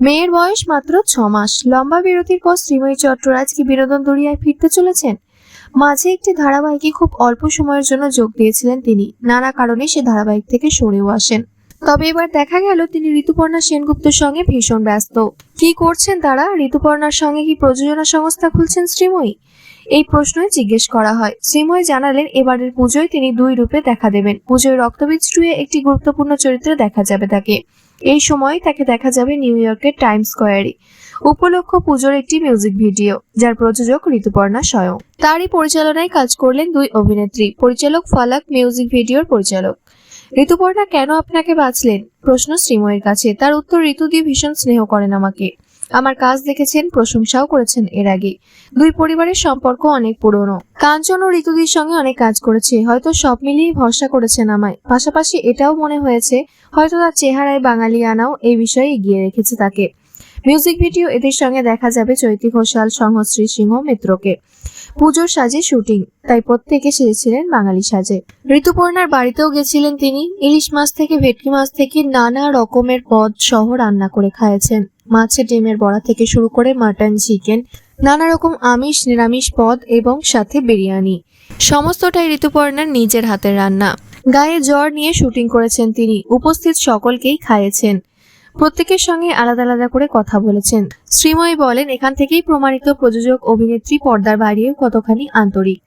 মেয়ের বয়স মাত্র ছ মাস। লম্বা বিরতির পর শ্রীময়ী চট্টরাজ কি বিনোদন দরিয়ায় ফিরতে চলেছেন? মাঝে একটি ধারাবাহিকে খুব অল্প সময়ের জন্য যোগ দিয়েছিলেন তিনি। নানা কারণে সে ধারাবাহিক থেকে সরেও আসেন। তবে এবার দেখা গেল, তিনি ঋতুপর্ণা সেনগুপ্তের সঙ্গে ভীষণ ব্যস্ত। কি করছেন তারা? ঋতুপর্ণার সঙ্গে কি প্রযোজনা সংস্থা খুলছেন শ্রীময়ী? এই প্রশ্নই জিজ্ঞেস করা হয়। শ্রীময় জানালেন, এবারের পুজোয় তিনি দুই রূপে দেখা দেবেন। পুজোয় রক্তবীজ টুয়ে একটি গুরুত্বপূর্ণ চরিত্রে দেখা যাবে তাকে। এই সময় তাকে দেখা যাবে নিউ ইয়র্কের টাইম স্কোয়ারে। উপলক্ষ পুজোর একটি মিউজিক ভিডিও, যার প্রযোজক ঋতুপর্ণা স্বয়ং। তারই পরিচালনায় কাজ করলেন দুই অভিনেত্রী, পরিচালক ফালাক, মিউজিক ভিডিওর পরিচালক। ঋতুপর্ণা, কেন আপনাকে বাঁচলেন? প্রশ্ন শ্রীময়ের কাছে। তার উত্তর ঋতুদি ভীষণ স্নেহ করেন আমাকে। আমার কাজ দেখেছেন, প্রশংসাও করেছেন এর আগে দুই পরিবারের সম্পর্ক অনেক পুরনো। কাঞ্চন ও ঋতুদির সঙ্গে অনেক কাজ করেছে, হয়তো সব মিলিয়ে ভরসা করেছেন আমায়। পাশাপাশি এটাও মনে হয়েছে, হয়তো তার চেহারায় বাঙালি আনাও এই বিষয়ে এগিয়ে রেখেছে তাকে। মিউজিক ভিডিও এদের সঙ্গে দেখা যাবে চৈতি ঘোষাল, সংহশ্রী সিংহ, মিত্রকে। পুজোর সাজে শুটিং, তাই প্রত্যেকে সেজেছিলেন বাঙালি সাজে। ঋতুপর্ণার বাড়িতেও গেছিলেন তিনি, ইলিশ মাছ থেকে, ভেটকি মাছ থেকে নানা রকমের পদ সহ রান্না করে খাইয়েছেন। মাছের ডিমের বড়া থেকে শুরু করে মাটন, চিকেন নানা রকম আমিষ, নিরামিষ পদ এবং সাথে বিরিয়ানি। সমস্তটাই ঋতুপর্ণার নিজের হাতের রান্না। গায়ে জ্বর নিয়ে শুটিং করেছেন তিনি। উপস্থিত সকলকেই খাইয়েছেন। প্রত্যেকের সঙ্গে আলাদা আলাদা করে কথা বলেছেন। শ্রীময়ী বলেন, এখান থেকেই প্রমাণিত প্রযোজক, অভিনেত্রী, পর্দার বাইরেও কতখানি আন্তরিক।